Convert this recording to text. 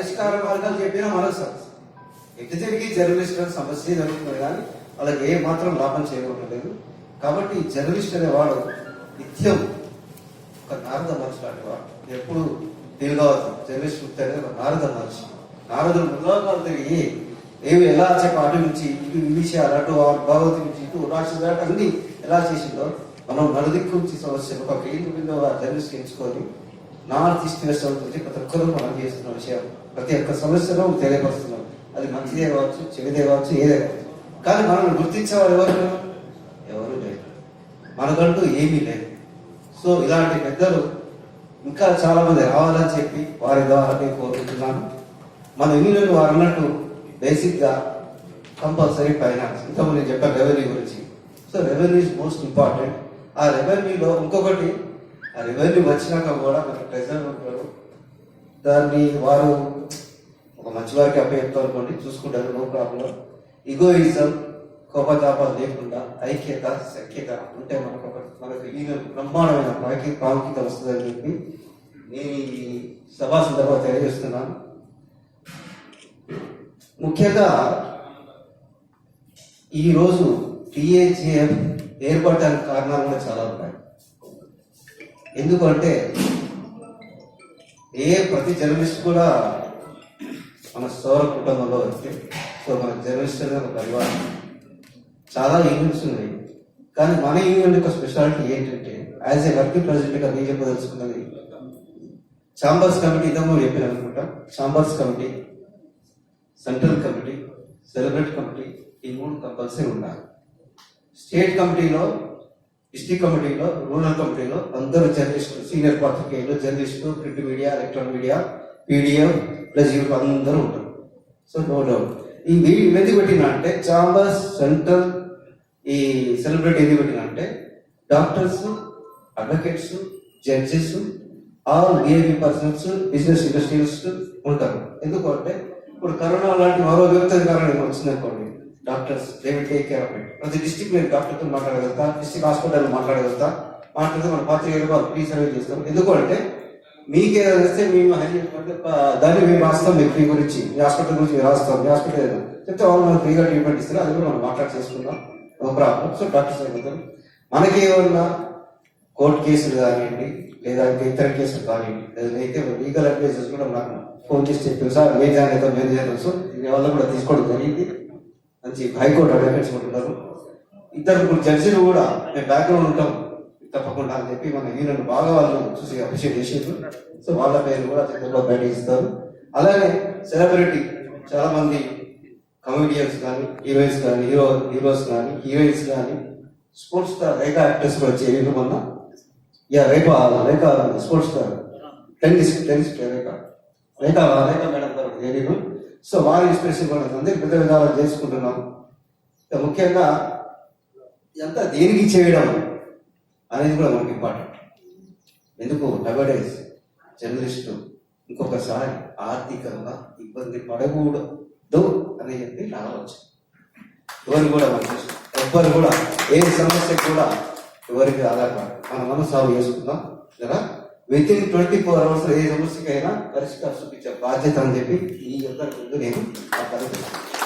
పరిష్కార మార్గాలు చెప్పినా మనకు సమస్య ఎటు తిరిగి జర్నలిస్టులకు సమస్య జరుగుతుంది కానీ వాళ్ళకి ఏ మాత్రం లాభం చేయకూడలేదు కాబట్టి ఈ జర్నలిస్ట్ అనేవాడు నిత్యం ఒక నారద మనిషి లాంటి వాడు. ఎప్పుడు తెలుగవద్దు జర్నలిస్ట్ వృత్తి అనేది ఒక నారద మనిషి. నారదుడు ముల్లోకాలు తిరిగి ఏమి ఎలా చెప్ప అటు నుంచి ఇటు ఈ విషయాలు అటు భగవతి నుంచి ఇటు రాష్ట్ర అన్ని ఎలా చేసిందో మనం నలుదిక్కు నుంచి సమస్యలు ఒక కేంద్ర మీద జర్నలిస్ట్ ఎంచుకొని నార్త్ ఈస్ట్ వెస్ట్ గురించి ప్రతి ఒక్కరూ మనం చేస్తున్న విషయం. ప్రతి ఒక్క సమస్యలో తెలియపరుస్తున్నాం అది మంచిదే కావచ్చు చెడుదే కావచ్చు ఏదే కావచ్చు. కానీ మనం గుర్తించేవారు ఎవరు? ఎవరు లేరు. మనకంటూ ఏమీ లేదు. సో ఇలాంటి పెద్దలు ఇంకా చాలా మంది రావాలని చెప్పి వారి ద్వారా నేను కోరుకుంటున్నాను. మన యూనియన్ వారు అన్నట్టు బేసిక్గా కంపల్సరీ ఫైనాన్స్. ఇంతకుముందు నేను చెప్పాను రెవెన్యూ గురించి. So revenue is most important. ఆ రెవెన్యూలో ఇంకొకటి ఆ రెవెన్యూ వచ్చినాక కూడా మనకి ట్రెజర్ ఉంటారు. దాన్ని వారు ఒక మంచి వారికి అప్పచెప్తారు అనుకోండి చూసుకుంటారు నో ప్రాబ్లం. ఇగోయిజం కోపతాపాలు లేకుండా ఐక్యత సఖ్యత ఉంటే మనకు ఒక మనకు ఈ బ్రహ్మాండమైన ప్రాకి ప్రాముఖ్యత వస్తుందని చెప్పి నేను ఈ సభా సందర్భంగా తెలియజేస్తున్నాను. ముఖ్యంగా ఈరోజు టిఏజిఎఫ్ ఏర్పడడానికి కారణాలు కూడా చాలా ఉన్నాయి. ఎందుకంటే ఏ ప్రతి జర్నలిస్ట్ కూడా మన సౌర కుటుంబంలో వచ్చి సో మన జర్నలిస్ట్ అనేది ఒక పరివారం. చాలా ఈవెంట్స్ ఉన్నాయి. కానీ మన ఈవెంట్ యొక్క స్పెషాలిటీ ఏంటంటే యాజ్ ఏ వర్కింగ్ ప్రెసిడెంట్గా నేను చెప్పదలుచుకున్నది చాంబర్స్ కమిటీ ఇదమ్మో చెప్పాను అనుకుంటా chambers committee central committee celebrate committee ఈ మూడు కంపల్సరీ ఉండాలి. స్టేట్ కమిటీలో డిస్ట్రిక్ట్ కమిటీలో రూరల్ కమిటీలో అందరూ జర్నలిస్టులు సీనియర్ పాత్రికేయులు జర్నలిస్టులు print media electronic media PDF plus YouTube అందరూ ఉంటారు. So no doubt. ఈ వీ- పెట్టిన అంటే చాంబర్స్ సెంట్రల్ ఈ సెలబ్రిటీ ఎందుకు పెట్టిన అంటే doctors advocates judges all VIP persons business industrials ఉంటారు. ఎందుకంటే ఇప్పుడు కరోనా లాంటి మరో వ్యక్తి కారణం వచ్చింది అనుకోండి doctors they will take care of it ప్రతి డిస్ట్రిక్ట్ నేను డాక్టర్తో మాట్లాడగలుగుతా డిస్ట్రిక్ట్ హాస్పిటల్ మాట్లాడగలుగుతా మాట్లాడితే మన పాత్రికేయులు వాళ్ళు ఫ్రీ సర్వీస్ చేస్తాం. ఎందుకంటే మీకే వస్తే మేము హైలైట్ దాన్ని మేము రాస్తాం మీ ఫ్రీ గురించి మీ హాస్పిటల్ గురించి మీరు రాస్తాం. మీ హాస్పిటల్ ఏదో. చెప్తే వాళ్ళు మనం ఫ్రీగా ట్రీట్మెంట్ ఇస్తారు అది కూడా మనం మాట్లాడి చేసుకుందాం. No problem. సో డాక్టర్స్ అయిపోతాం మనకి ఏమన్నా కోర్టు కేసులు కానివ్వండి లేదా ఇంకా ఇతర కేసులు కానివ్వండి లేదా అయితే లీగల్ అడ్వైజర్స్ కూడా నాకు ఫోన్ చేసి చెప్పారు. సార్ మేము జాయిన్ అవుతాం మేము జాయిన్ అవుతాం సో దీని వల్ల కూడా తీసుకోవడం జరిగింది. మంచి హైకోర్టు అడ్వకేట్స్ కూడా ఇద్దరు ముగ్గురు జడ్జీలు కూడా మేము బ్యాక్గ్రౌండ్ ఉంటాం. తప్పకుండా అని చెప్పి మన యూనియన్ బాగా వాళ్ళు చూసి అప్రిషియేట్ చేసేది సో వాళ్ళ పేరు కూడా చిత్రంలో బయట ఇస్తారు. అలాగే సెలబ్రిటీ చాలా మంది కమెడియన్స్ కానీ హీరోయిన్స్ కానీ హీరో హీరోస్ కానీ హీరోయిన్స్ కానీ స్పోర్ట్స్ స్టార్ రేఖ యాక్టర్స్ కూడా చేయడం మొన్న. Yeah Rekha Rekha sports star tennis tennis Rekha Rekha Rekha madam గారు చేయడం సో వారి ఇన్స్పిరేషన్ కూడా అందరికి పెద్ద విధాలు చేసుకుంటున్నాం. ముఖ్యంగా ఎంత దేనికి చేయడం అనేది కూడా మనకి ఇంపార్టెంట్ ఎందుకు? నవడేస్ జర్నలిస్టు ఇంకొకసారి ఆర్థికంగా ఇబ్బంది పడకూడదు అని చెప్పి నా ఎవరు కూడా మనం ఎవ్వరు కూడా ఏ సమస్య కూడా ఎవరికి ఆధారపడ మన మనం సాగు చేసుకుందాం. కదా within twenty four hours ఏ సమస్యకైనా పరిష్కారం చూపించే బాధ్యత అని చెప్పి ఈ యొక్క ముందు నేను ఆ